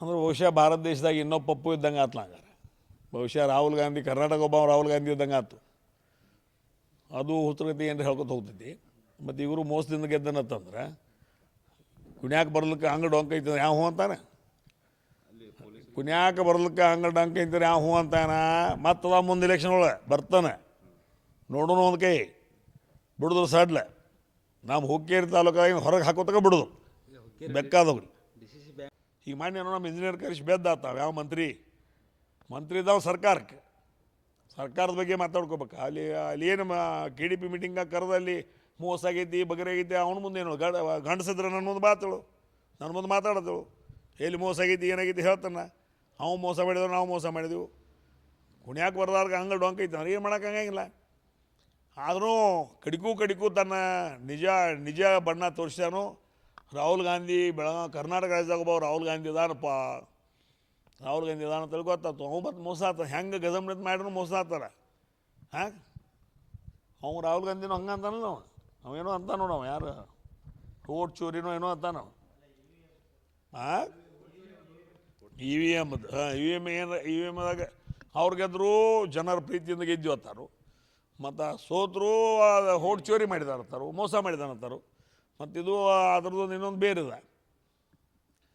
ಅಂದ್ರೆ ಬಹುಶಃ ಭಾರತ ದೇಶದಾಗ ಇನ್ನೊಬ್ಬ ಪಪ್ಪು ಇದ್ದಂಗೆ ಆತ್ಲ ಹಂಗಾರೆ. ಬಹುಶಃ ರಾಹುಲ್ ಗಾಂಧಿ ಕರ್ನಾಟಕ ಒಬ್ಬ ರಾಹುಲ್ ಗಾಂಧಿ ಇದ್ದಂಗೆ ಆತು. ಅದು ಹುತ್ತಗತಿ ಏನು ಹೇಳ್ಕೊತ ಹೋಗ್ತೈತಿ. ಮತ್ತು ಇವರು ಮೋಸದಿಂದ ಗೆದ್ದನತ್ತಂದ್ರೆ ಕುಣ್ಯಾಕ ಬರ್ಲಿಕ್ಕೆ ಹಂಗೆ ಡೊಂಕ ಐತಂದ್ರೆ ಯಾವ ಹೂ ಅಂತಾನೆ? ಕುಣ್ಯಾಕ ಬರ್ಲಿಕ್ಕೆ ಹಂಗೆ ಡೊಂಕ ಐತಂದ್ರೆ ಯಾವ ಹೂ ಅಂತಾನ? ಮತ್ತದ ಮುಂದೆ ಇಲೆಕ್ಷನ್ ಒಳಗೆ ಬರ್ತಾನೆ. ನೋಡೋಣ ಒಂದು ಕೈ ಬಿಡುದ್ರು ಸಡ್ಲ. ನಮ್ಮ ಹುಕ್ಕೇರಿ ತಾಲೂಕಾಗ ಹೊರಗೆ ಹಾಕೋತಕ ಬಿಡುದು ಬೆಕ್ಕಾದವ್ರು. ಈಗ ಮಾನ್ಯ ನಮ್ಮ ಇಂಜಿನಿಯರ್ ಕರೆಸಿ ಬೆದ್ದಾತಾವ ಯಾವ ಮಂತ್ರಿ? ಮಂತ್ರಿ ಇದ್ದಾವೆ ಸರ್ಕಾರಕ್ಕೆ. ಸರ್ಕಾರದ ಬಗ್ಗೆ ಮಾತಾಡ್ಕೋಬೇಕು. ಅಲ್ಲಿ ಅಲ್ಲಿ ಏನು ಕೆ ಡಿ ಪಿ ಮೀಟಿಂಗಾಗ ಕರೆದು ಅಲ್ಲಿ ಮೋಸ ಆಗೈತಿ, ಬಗರೆ ಆಗೈತಿ, ಅವ್ನ ಮುಂದೆ ಏನು ಗಡ, ಗಂಡಸಿದ್ರೆ ನನ್ನ ಮುಂದೆ ಬಾತಳು ನನ್ನ ಮುಂದೆ ಮಾತಾಡೋದು. ಎಲ್ಲಿ ಮೋಸ ಆಗೈತಿ, ಏನಾಗೈತಿ ಹೇಳ್ತಾನೆ. ಅವ ಮೋಸ ಮಾಡಿದ್ರು ನಾವು ಮೋಸ ಮಾಡಿದೆವು. ಕುಣ್ಯಾಕೆ ಬರ್ದಾಗ ಹಂಗೆ ಡೊಂಕ ಐತೆ ಏನು ಹಂಗಾಗಿಲ್ಲ. ಆದರೂ ಕಡಿಕೂ ಕಡಿಕೂ ತನ್ನ ನಿಜ ನಿಜ ಬಣ್ಣ ತೋರಿಸ್ಯಾನು. ರಾಹುಲ್ ಗಾಂಧಿ ಬೆಳಗಾವಿ, ಕರ್ನಾಟಕ ರಾಜ್ಯದಾಗ ಒಬ್ಬ ರಾಹುಲ್ ಗಾಂಧಿ ಇದಾನಪ್ಪ. ರಾಹುಲ್ ಗಾಂಧಿ ಇದಾನ ತಿಳ್ಕೊತಾತು ಅವು ಮತ್ತು ಮೋಸ ಆತ ಹೆಂಗೆ ಗಜಮ್ನತ್ ಮಾಡಿದ್ರು ಮೋಸ ಆತಾರ? ಹಾಂ? ಅವ್ನು ರಾಹುಲ್ ಗಾಂಧಿನೂ ಹಂಗೆ ಅಂತಾನಲ್ಲ ನಾವು ಅವೇನೋ ಅಂತ ನೋಡವ ಯಾರು? ಓಟ್ ಚೋರಿನೋ ಏನೋ ಅಂತಾನ ಹಾಂ E V M E V M ಏನು ಇ ವಿ ಎಮ್ದಾಗ ಅವ್ರು ಗೆದ್ದರು ಜನರ ಪ್ರೀತಿಯಿಂದ ಗೆದ್ದು ಅಂತಾರು. ಮತ್ತು ಸೋತರು ಹೋಟ್ ಚೋರಿ ಮಾಡಿದಾರಂತಾರು ಮೋಸ ಮಾಡಿದಾನಂತಾರು ಮತ್ತು ಅದರದ್ದು ಇನ್ನೊಂದು ಬೇರೆ ಇದೆ